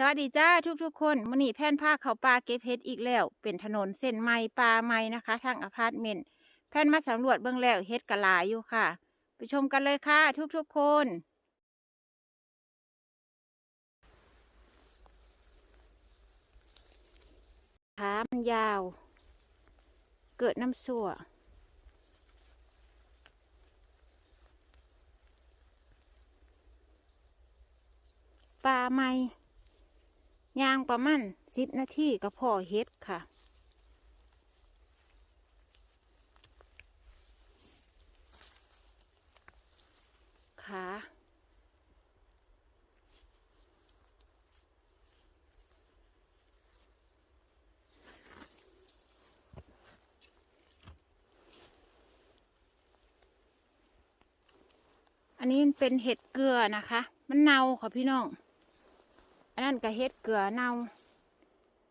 สวัสดีจ้าทุกๆ คนมื้อนี้แพนผ้าเขาปลาเก็บเห็ดอีกแล้ว เป็นถนนเส้นใหม่ปลาใหม่นะคะ ทางอพาร์ตเมนต์แพนมาสำรวจเบื้องแล้วเห็ดกะลายอยู่ค่ะ ไปชมกันเลยค่ะ ทุกๆ คน ขามันยาว เกิดน้ำสั่วปลาใหม่ ยางประมาณสิบนาทีก็พอเฮ็ดค่ะ ขาอันนี้เป็นเห็ดเกลือนะคะ มันเน่าค่ะพี่น้อง อันนั้นก็เฮ็ดเกลือเน่า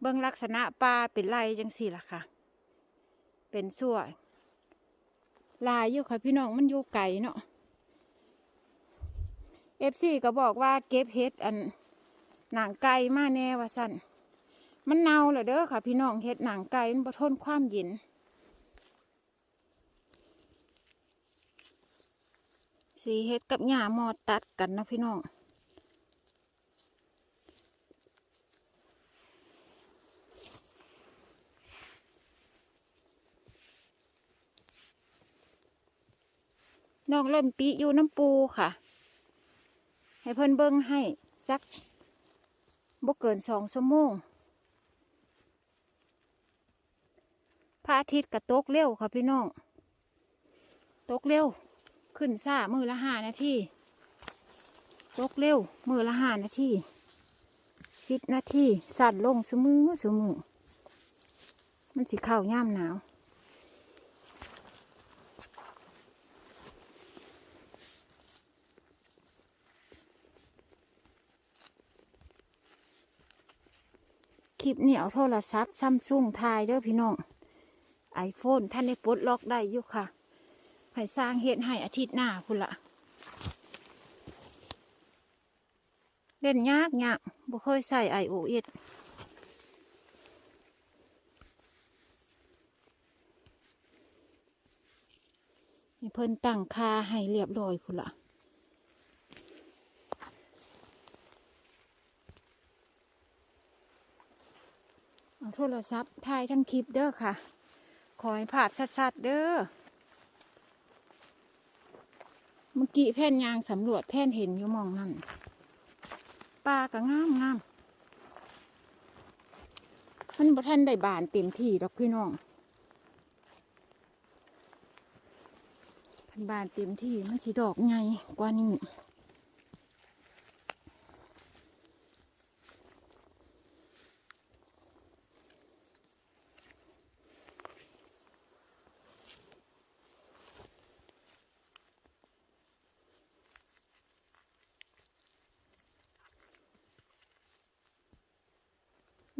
เบิ่งลักษณะปลาเป็นไรจังสี่ล่ะค่ะ เป็นส่วยลายอยู่ค่ะพี่น้องมันอยู่ไก่เนาะเอฟซีก็บอกว่าเก็บเฮ็ดอันหนังไก่มาแน่ว่าสั่นมันเน่าเลยเด้อค่ะ พี่น้องเฮ็ดหนังไก่มันบทนความเย็นสีเฮ็ดกับหญ้ามอดตัดกันนะพี่น้อง น้องเริ่มปีอยู่น้ำปูค่ะ ให้เพิ่นเบิ้งให้สักบ่เกินสองชั่วโมงพระอาทิตย์กระตกเร็วค่ะพี่น้อง ตกเร็ว ขึ้นซ่ามือละห้านาทีตกเร็ว มือละห้านาทีสิบนาทีสั่นลงสมือสมือมันสิเข้าย่ามหนาว คลิปนี้เอาโทรศัพท์ซัมซุงถ่ายเด้อพี่น้องไอโฟนท่านได้ปลดล็อกได้อยู่ค่ะให้สร้างเฮ็ดให้อาทิตย์หน้าคุณละเล่นยากยากบ่เคยใส่ไอโอเอสเพิ่นตั้งค่าให้เรียบร้อยพุ่นละเโทรศัพท์ถ่ายทั้งคลิปเด้อค่ะ ขอให้ภาพชัดๆเด้อ เมื่อกี้แผ่นยางสำรวจแผ่นเห็นอยู่มองนั่นปลาก็งามงามมันบ่ทันได้บานเต็มที่ดอกพี่น้องพันบานเต็มที่มันสิดอกไงกว่านี้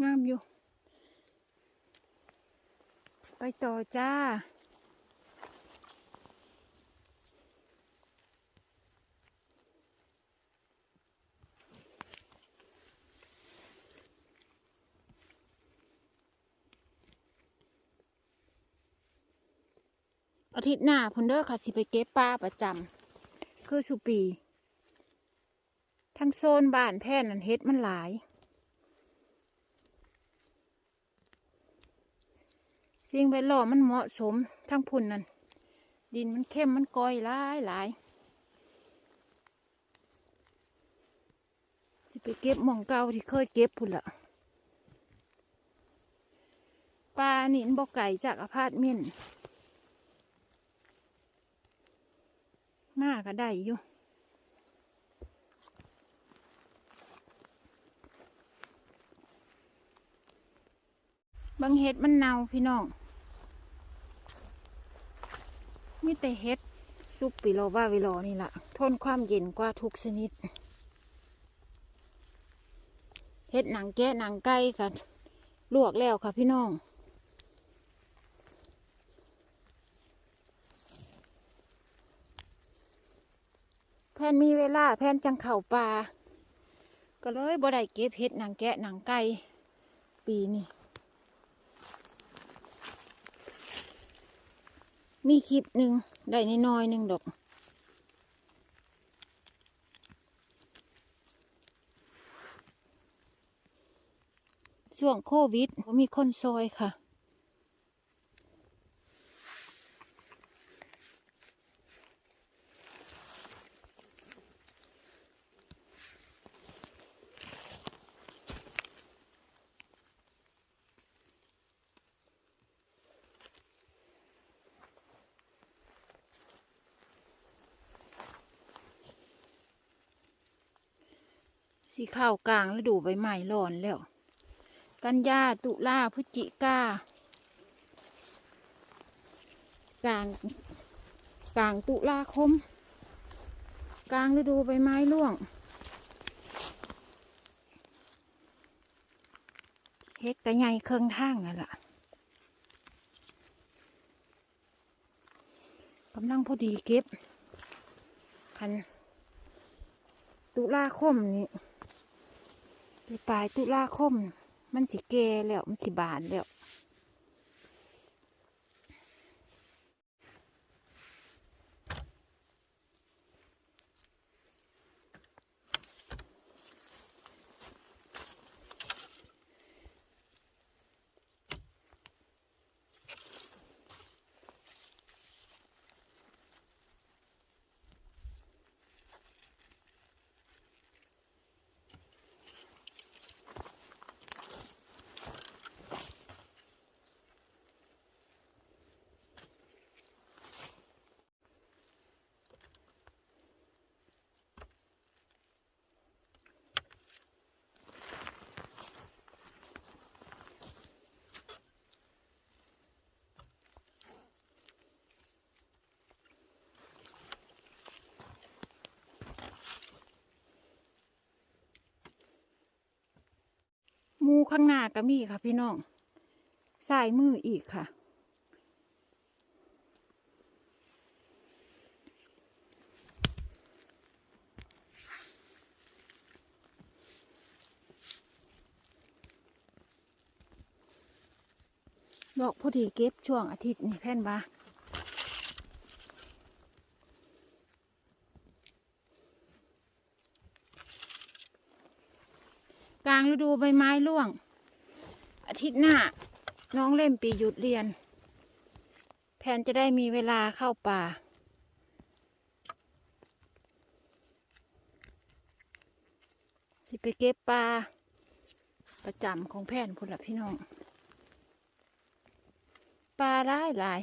งามอยู่ ไปต่อจ้า อาทิตย์หน้าพนเด้อค่ะ สิไปเก็บปลาประจำคือสุปี ทั้งโซนบ้านแท่นนันเฮ็ดมันหลาย สิ่งแวดล้อมมันเหมาะสมทั้งพุ่นนั่นดินมันเข้มมันกอยหลายหลายสิไปเก็บหมองเก่าที่เคยเก็บพุ่นละปลาหนี่มันบอกไก่จากอพาร์ตเมนต์มากก็ได้อยู่บางเห็ดมันเน่าพี่น้อง มีแต่เห็ดซุปปิโลวาวิโลนี่แหละทนความเย็นกว่าทุกชนิดเห็ดหนังแกะหนังไก่ค่ะลวกแล้วค่ะพี่น้อง แพนมีเวลาแพนจังเข่าปลาก็เลยบ่ได้เก็บเห็ดหนังแกะหนังไก่ปีนี้ มีคลิปหนึ่งได้น้อยหนึ่งดอกช่วงโควิดมีคนซอยค่ะ สีข้าวกลางแล้วดูใบไม้ร้อนแล้ว กันยาตุลาพฤศจิกากลางกลางตุลาคม กลางฤดูใบไม้ร่วงเฮ็ดกระไงเครื่องทางนั่นล่ะกำลังพอดีเก็บคันตุลาคมนี่ ปลายตุลาคม มันสิแก่แล้ว มันสิบานแล้ว หมูข้างหน้าก็มีค่ะพี่น้องสายมืออีกค่ะ ดอกพอดีเก็บช่วงอาทิตย์นี่แพ่นบาางฤดูใบไม้ร่วง อาทิตย์หน้าน้องเล่มปีหยุดเรียน แพนจะได้มีเวลาเข้าป่า สิไปเก็บปลาประจำของแพนพุ่นละพี่น้อง ปลาหลายหลาย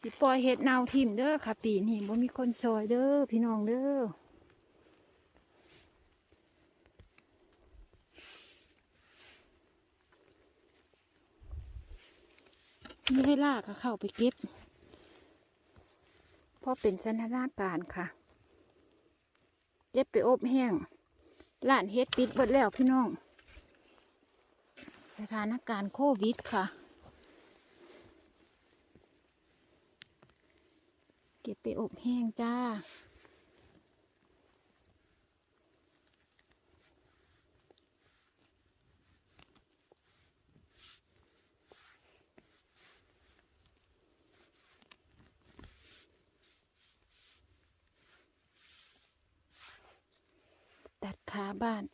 สิปล่อยเห็ดเนาทิมเด้อค่ะ ปีนี้บ่มีคนซอยเด้อพี่น้องเด้อ มีเวลาก็เข้าไปเก็บเพราะเป็นสถานการณ์ค่ะ เก็บไปอบแห้งร้านเฮ็ดปิดเบิดแล้วพี่น้อง สถานการณ์โควิดค่ะ เก็บไปอบแห้งจ้า ตัดขาบ้าน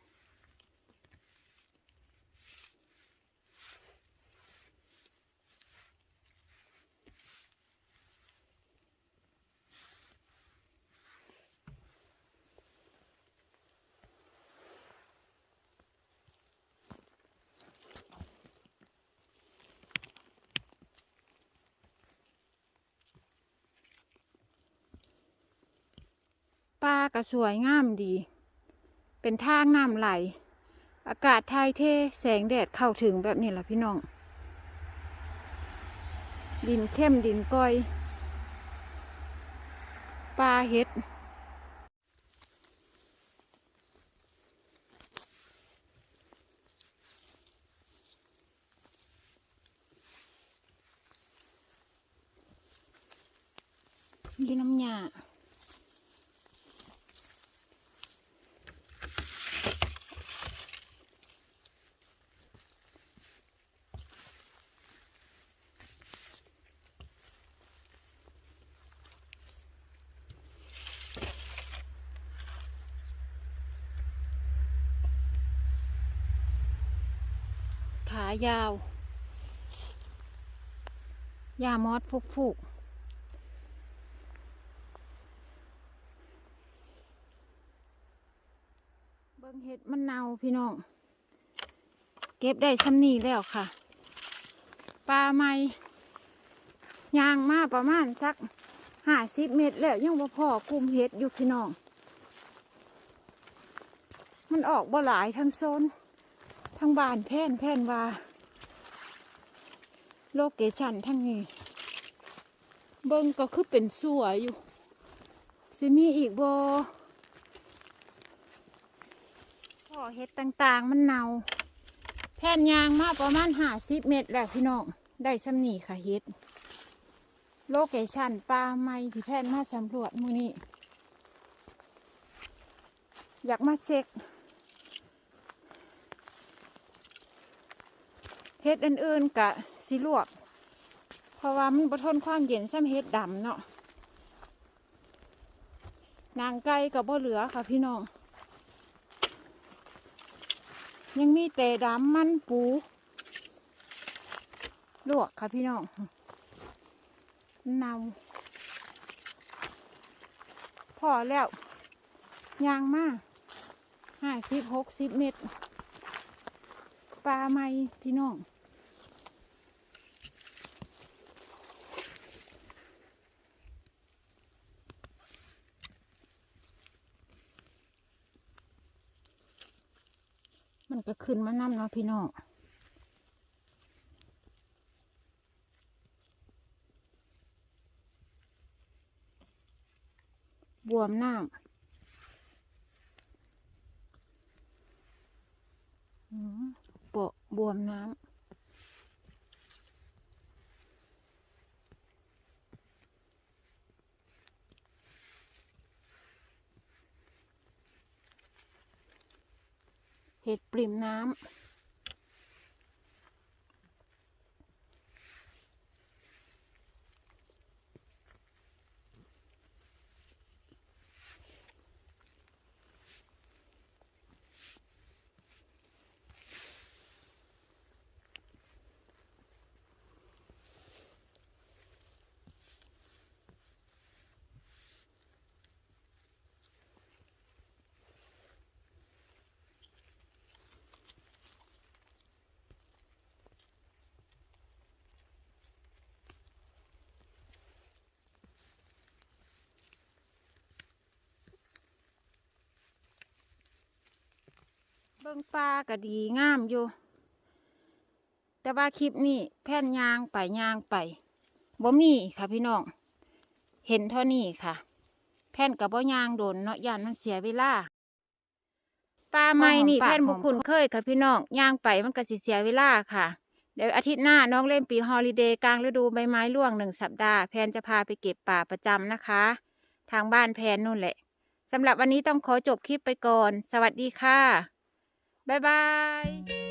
ปลาก็สวยงามดี เป็นทางน้ำไหล อากาศทายเทแสงแดดเข้าถึงแบบนี้แหละพี่น้อง ดินเข้มดินก้อยปลาเห็ดมีน้ำยา ขายาวยามอดฟุกฟุกเบิ่งเห็ดมันเนาพี่น้อง เก็บได้ซ้ำนี่แล้วค่ะ ปลาไม้ยางมาประมาณสักห้าสิบเมตรแล้วยังบ่พอกุมเห็ดอยู่พี่น้อง มันออกบ่หลายทั้งโซน ทั้งบ้านแพ่นแพ่นว่า โลเคชันทั้งนี้ เบิ่งก็คือเป็นสัวอยู่สิมีอีกบ่พ่อเห็ดต่างๆ มันเนาแผ่นยางมาประมาณห้าสิบเมตรแล้วพี่น้อง ได้ซ้ำนีค่ะเห็ด โลเคชันปลาไม้ที่แผ่นมาสำรวจมือนี้ อยากมาเช็ค เฮ็ดอื่นๆกะสิลวก เพราะว่ามันบ่ทนความเย็นซ้ำเฮ็ดดำเนาะนางไก่กับบ่เหลือค่ะพี่น้อง ยังมีแต่ดำมันปู ลวกค่ะพี่น้องเนาพอแล้วยางมากห้าสิบหกสิบเมตรปลาไม่พี่น้อง ก็ขึ้นมานำเนาะพี่น้องบวมน้ำอืมโปะบวมน้ำ เห็ดปริ่มน้ำ บิ่งปลาก็ดีงามอยู่ แต่ว่าคลิปนี้แผ่นยางไปยางไปบ่มีค่ะพี่น้อง เห็นเท่านี้ค่ะ แผ่นกับบ่ยางโดนเนาะย่านมันเสียเวลาปลาไม้นี่หอมปากแผ่นหบุอมคุณเคยค่ะพี่น้องย่างไปมันก็สิเสียเวลาค่ะ เดี๋ยวอาทิตย์หน้าน้องเล่นปีฮอลิเดย์กลางฤดูใบไม้ร่วงหนึ่งสัปดาห์แพนจะพาไปเก็บป่าประจำนะคะ ทางบ้านแพนนู่นแหละสำหรับวันนี้ต้องขอจบคลิปไปก่อน สวัสดีค่ะ บ๊า